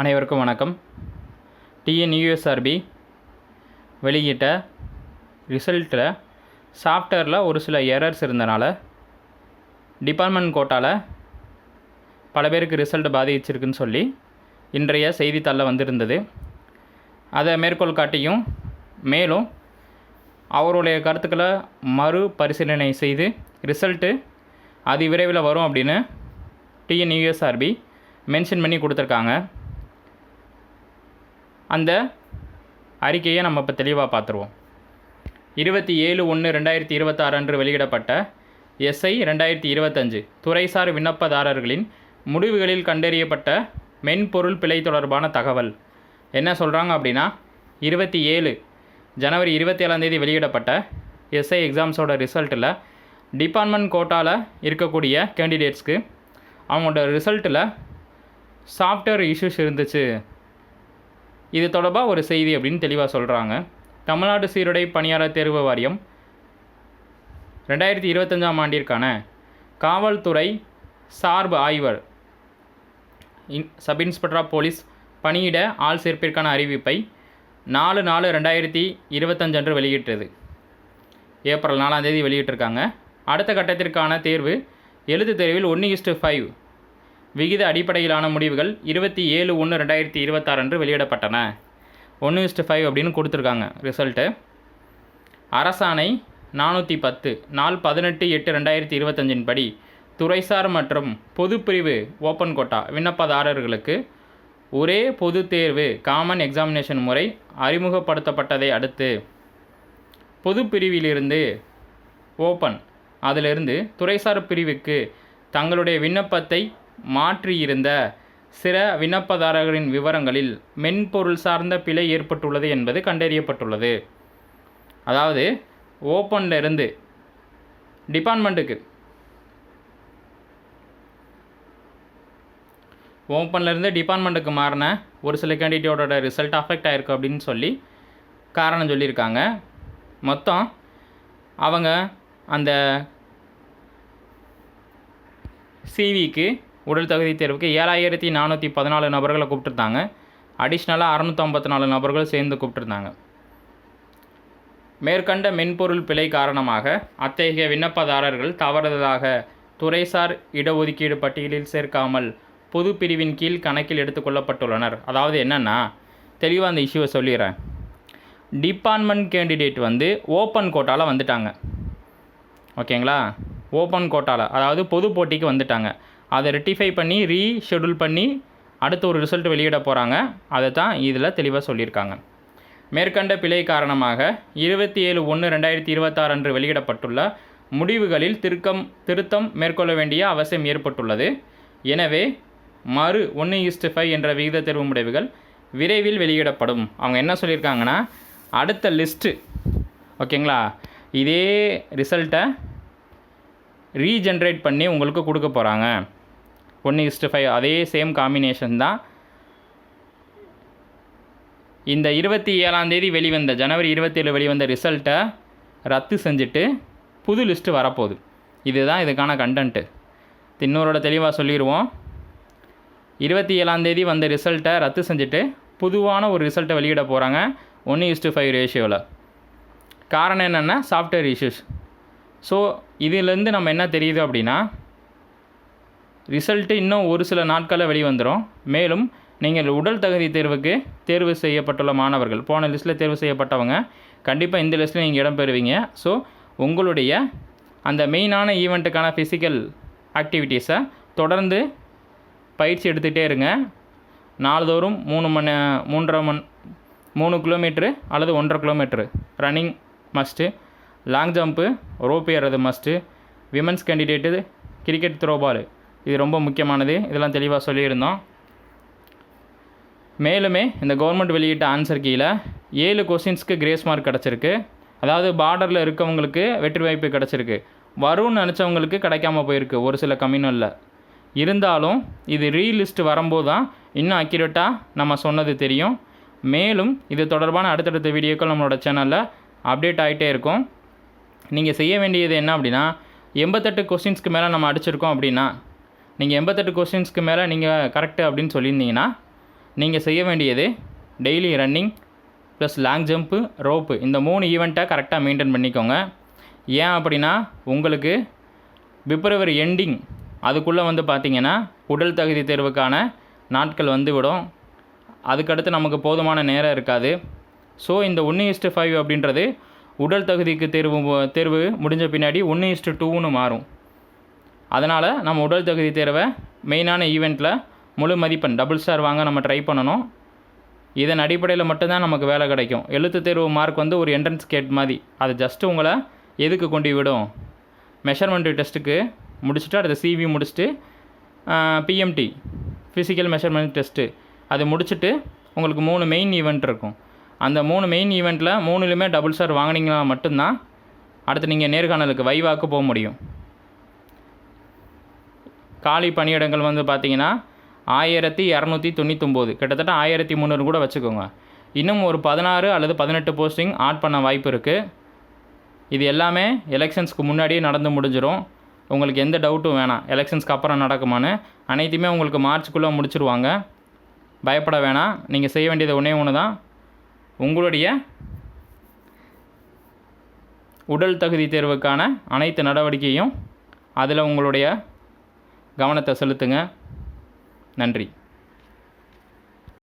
அனைவருக்கும் வணக்கம். டிஎன்யூஎஸ்ஆர்பி வெளியிட்ட ரிசல்ட்டில் சாஃப்ட்வேரில் ஒரு சில எரர்ஸ் இருந்தனால டிபார்ட்மெண்ட் கோட்டாவில் பல பேருக்கு ரிசல்ட் பாதிச்சிருக்குன்னு சொல்லி இன்றைய செய்தித்தாளில் வந்திருந்தது. அதை மேற்கோள் காட்டியும் மேலும் அவருடைய கருத்துக்களை மறு பரிசீலனை செய்து ரிசல்ட்டு அதிவிரைவில் வரும் அப்படின்னு டிஎன்யூஎஸ்ஆர்பி மென்ஷன் பண்ணி கொடுத்துருக்காங்க. அந்த அறிக்கையை நம்ம இப்போ தெளிவாக பார்த்துருவோம் இருபத்தி ஏழு ஒன்று ரெண்டாயிரத்தி இருபத்தாறு அன்று வெளியிடப்பட்ட எஸ்ஐ ரெண்டாயிரத்தி இருபத்தஞ்சு துறைசார் விண்ணப்பதாரர்களின் முடிவுகளில் கண்டறியப்பட்ட மென்பொருள் பிழை தொடர்பான தகவல். என்ன சொல்கிறாங்க அப்படின்னா இருபத்தி ஏழு ஜனவரி இருபத்தி ஏழாந்தேதி வெளியிடப்பட்ட எஸ்ஐ எக்ஸாம்ஸோட ரிசல்ட்டில் டிபார்ட்மெண்ட் கோட்டாவில் இருக்கக்கூடிய கேண்டிடேட்ஸ்க்கு அவங்களோட ரிசல்ட்டில் சாஃப்ட்வேர் இஷ்யூஸ் இருந்துச்சு. இது தொடர்பாக ஒரு செய்தி அப்படின்னு தெளிவாக சொல்கிறாங்க தமிழ்நாடு சீருடை பணியாளர் தேர்வு வாரியம் ரெண்டாயிரத்தி இருபத்தஞ்சாம் ஆண்டிற்கான காவல்துறை சார்பு ஆய்வர் in sub inspector of police பணியிட ஆள் சேர்ப்பிற்கான அறிவிப்பை நாலு நாலு ரெண்டாயிரத்தி இருபத்தஞ்சு அன்று வெளியிட்டது. ஏப்ரல் நாலாம் தேதி வெளியிட்டிருக்காங்க. அடுத்த கட்டத்திற்கான தேர்வு எழுத்து தேர்வில் ஒன்று இஸ்டு ஃபைவ் விகித அடிப்படையிலான முடிவுகள் இருபத்தி ஏழு ஒன்று ரெண்டாயிரத்தி இருபத்தாறு அன்று வெளியிடப்பட்டன. ஒன்று இஸ்ட் ஃபைவ் அப்படின்னு கொடுத்துருக்காங்க ரிசல்ட்டு. அரசாணை நானூற்றி பத்து நாள் பதினெட்டு எட்டு ரெண்டாயிரத்தி இருபத்தஞ்சின் படி துறைசார் மற்றும் பொதுப்பிரிவு ஓப்பன் கோட்டா விண்ணப்பதாரர்களுக்கு ஒரே பொது தேர்வு காமன் எக்ஸாமினேஷன் முறை அறிமுகப்படுத்தப்பட்டதை அடுத்து பொது பிரிவிலிருந்து ஓப்பன் அதிலிருந்து துறைசார் பிரிவுக்கு தங்களுடைய விண்ணப்பத்தை மாற்றியிருந்த சில விண்ணப்பதாரர்களின் விவரங்களில் மென்பொருள் சார்ந்த பிழை ஏற்பட்டுள்ளது என்பது கண்டறியப்பட்டுள்ளது. அதாவது ஓப்பன்ல இருந்து டிபார்ட்மெண்ட்டுக்கு ஓப்பன்லேருந்து டிபார்ட்மெண்ட்டுக்கு மாறின ஒரு சில கேண்டிடேட்டோட ரிசல்ட் அஃபெக்ட் ஆயிருக்கு அப்படின்னு சொல்லி காரணம் சொல்லியிருக்காங்க. மொத்தம் அவங்க அந்த சிவிக்கு உடல் தகுதி தேர்வுக்கு ஏழாயிரத்தி நானூற்றி பதினாலு நபர்களை கூப்பிட்டுருந்தாங்க. அடிஷ்னலாக அறநூற்றம்பத்தி நாலு நபர்கள் சேர்ந்து கூப்பிட்டுருந்தாங்க. மேற்கண்ட மென்பொருள் பிழை காரணமாக அத்தகைய விண்ணப்பதாரர்கள் தவறுதலாக துறைசார் இடஒதுக்கீடு பட்டியலில் சேர்க்காமல் பொது பிரிவின் கீழ் கணக்கில் எடுத்துக்கொள்ளப்பட்டுள்ளனர் அதாவது என்னென்னா தெளிவாக அந்த இஷ்யூவை சொல்லிடுறேன். டிபார்ட்மெண்ட் கேண்டிடேட் வந்து ஓப்பன் கோட்டாவில் வந்துட்டாங்க. ஓகேங்களா? ஓப்பன் கோட்டாவில் அதாவது பொது போட்டிக்கு வந்துட்டாங்க. அதை ரெட்டிஃபை பண்ணி ரீஷெடியூல் பண்ணி அடுத்த ஒரு ரிசல்ட் வெளியிட போகிறாங்க அதை தான் இதில் தெளிவாக சொல்லியிருக்காங்க. மேற்கண்ட பிழை காரணமாக இருபத்தி ஏழு ஒன்று ரெண்டாயிரத்தி இருபத்தாறு அன்று வெளியிடப்பட்டுள்ள முடிவுகளில் திருக்கம் திருத்தம் மேற்கொள்ள வேண்டிய அவசியம் ஏற்பட்டுள்ளது. எனவே மறு ஒன்று ஈஸ்ட் ஃபைவ் என்ற விகித தேர்வு முடிவுகள் விரைவில் வெளியிடப்படும். அவங்க என்ன சொல்லியிருக்காங்கன்னா அடுத்த லிஸ்ட்டு ஓகேங்களா? இதே ரிசல்ட்டை ரீஜென்ரேட் பண்ணி உங்களுக்கு கொடுக்க போகிறாங்க ஒன்று இஸ்ட்டு ஃபைவ் அதே சேம் காம்பினேஷன் தான். இந்த இருபத்தி ஏழாந்தேதி வெளிவந்த ஜனவரி இருபத்தேழு வெளிவந்த ரிசல்ட்டை ரத்து செஞ்சுட்டு புது லிஸ்ட்டு வரப்போகுது. இதுதான் இதுக்கான கண்டென்ட்டு இன்னொரோட தெளிவாக சொல்லிடுவோம் இருபத்தி ஏழாந்தேதி வந்த ரிசல்ட்டை ரத்து செஞ்சுட்டு பொதுவான ஒரு ரிசல்ட்டை வெளியிட போகிறாங்க ஒன்று இஸ்டு ஃபைவ் ரேஷியோவில் காரணம் என்னென்னா சாஃப்ட்வேர் இஷ்யூஸ் ஸோ இதிலேருந்து நம்ம என்ன தெரியுது அப்படின்னா ரிசல்ட்டு இன்னும் ஒரு சில நாட்களில் வெளிவந்துடும் மேலும் நீங்கள் உடல் தகுதி தேர்வுக்கு தேர்வு செய்யப்பட்டுள்ள மாணவர்கள் போன லிஸ்ட்டில் தேர்வு செய்யப்பட்டவங்க கண்டிப்பாக இந்த லிஸ்ட்டில் நீங்கள் இடம் பெறுவீங்க. ஸோ உங்களுடைய அந்த மெயினான ஈவெண்ட்டுக்கான ஃபிசிக்கல் ஆக்டிவிட்டீஸை தொடர்ந்து பயிற்சி எடுத்துகிட்டே இருங்க. நாள்தோறும் மூணு மணி மூன்றரை மண் மூணு கிலோமீட்ரு அல்லது ஒன்றரை kilometre running must long jump rope ஏறது must women's candidate cricket throwball இது ரொம்ப முக்கியமானது. இதெல்லாம் தெளிவாக சொல்லியிருந்தோம். மேலுமே இந்த கவர்மெண்ட் வெளியிட்ட ஆன்சர் கீழே ஏழு கொஸ்டின்ஸ்க்கு கிரேஸ் மார்க் கிடச்சிருக்கு. அதாவது பார்டரில் இருக்கவங்களுக்கு வெற்றி வாய்ப்பு கிடச்சிருக்கு. வரும்னு நினச்சவங்களுக்கு கிடைக்காம போயிருக்கு. ஒரு சில கம்யூனலில் இருந்தாலும் இது ரீலிஸ்ட் வரும்போது தான் இன்னும் அக்யூரேட்டாக நம்ம சொன்னது தெரியும். மேலும் இது தொடர்பான அடுத்தடுத்த வீடியோக்கள் நம்மளோட சேனலில் அப்டேட் ஆகிட்டே இருக்கும். நீங்கள் செய்ய வேண்டியது என்ன அப்படின்னா எண்பத்தெட்டு கொஸ்டின்ஸ்க்கு மேலே நம்ம அடிச்சிருக்கோம் அப்படின்னா நீங்கள் எண்பத்தெட்டு கொஸ்டின்ஸ்க்கு மேலே நீங்கள் கரெக்டு அப்படின்னு சொல்லியிருந்தீங்கன்னா நீங்கள் செய்ய வேண்டியது daily running plus long jump rope இந்த மூணு ஈவெண்ட்டை கரெக்டாக மெயின்டைன் பண்ணிக்கோங்க. ஏன் அப்படின்னா உங்களுக்கு பிப்ரவரி எண்டிங் அதுக்குள்ளே வந்து பார்த்தீங்கன்னா உடல் தகுதி தேர்வுக்கான நாட்கள் வந்து விடும் அதுக்கடுத்து நமக்கு போதுமான நேரம் இருக்காது. ஸோ இந்த ஒன்று இஸ்ட்டு ஃபைவ் அப்படின்றது உடல் தகுதிக்கு தேர்வு தேர்வு முடிஞ்ச பின்னாடி ஒன்று இஸ்ட்டு டூன்னு மாறும். அதனால் நம்ம உடல் தகுதி தேர்வை மெயினான ஈவெண்ட்டில் முழு மதிப்பெண் டபுள் ஸ்டார் வாங்க நம்ம ட்ரை பண்ணணும். இதன் அடிப்படையில் மட்டும்தான் நமக்கு வேலை கிடைக்கும். எழுத்து தேர்வு மார்க் வந்து ஒரு என்ட்ரன்ஸ் கேட் மாதிரி. அது ஜஸ்ட்டு உங்களை எதுக்கு கொண்டு விடும்? மெஷர்மெண்ட் டெஸ்ட்டுக்கு முடிச்சுட்டு அடுத்த சிவி முடிச்சுட்டு பிஎம்டி ஃபிசிக்கல் மெஷர்மெண்ட் டெஸ்ட்டு அது முடிச்சுட்டு உங்களுக்கு மூணு மெயின் ஈவெண்ட் இருக்கும். அந்த மூணு மெயின் ஈவெண்ட்டில் மூணுலேயுமே டபுள் ஸ்டார் வாங்கினீங்கன்னா மட்டும்தான் அடுத்து நீங்கள் நேர்காணலுக்கு வைவாக்கு போக முடியும். காலி பணியிடங்கள் வந்து பார்த்தீங்கன்னா ஆயிரத்தி இரநூத்தி தொண்ணூத்தொம்போது. கிட்டத்தட்ட ஆயிரத்தி முந்நூறு கூட வச்சுக்கோங்க. இன்னும் ஒரு பதினாறு அல்லது பதினெட்டு போஸ்டிங் ஆட் பண்ண வாய்ப்பு இருக்குது இது எல்லாமே எலெக்ஷன்ஸ்க்கு முன்னாடியே நடந்து முடிஞ்சிடும் உங்களுக்கு எந்த டவுட்டும் வேணாம். எலெக்ஷன்ஸ்க்கு அப்புறம் நடக்குமான்னு அனைத்துமே உங்களுக்கு மார்ச்சுக்குள்ளே முடிச்சிருவாங்க. பயப்பட வேணாம். நீங்கள் செய்ய வேண்டியது ஒன்றே ஒன்று தான். உங்களுடைய உடல் தகுதி தேர்வுக்கான அனைத்து நடவடிக்கையும் அதில் உங்களுடைய கவனத்தை செலுத்துங்க. நன்றி.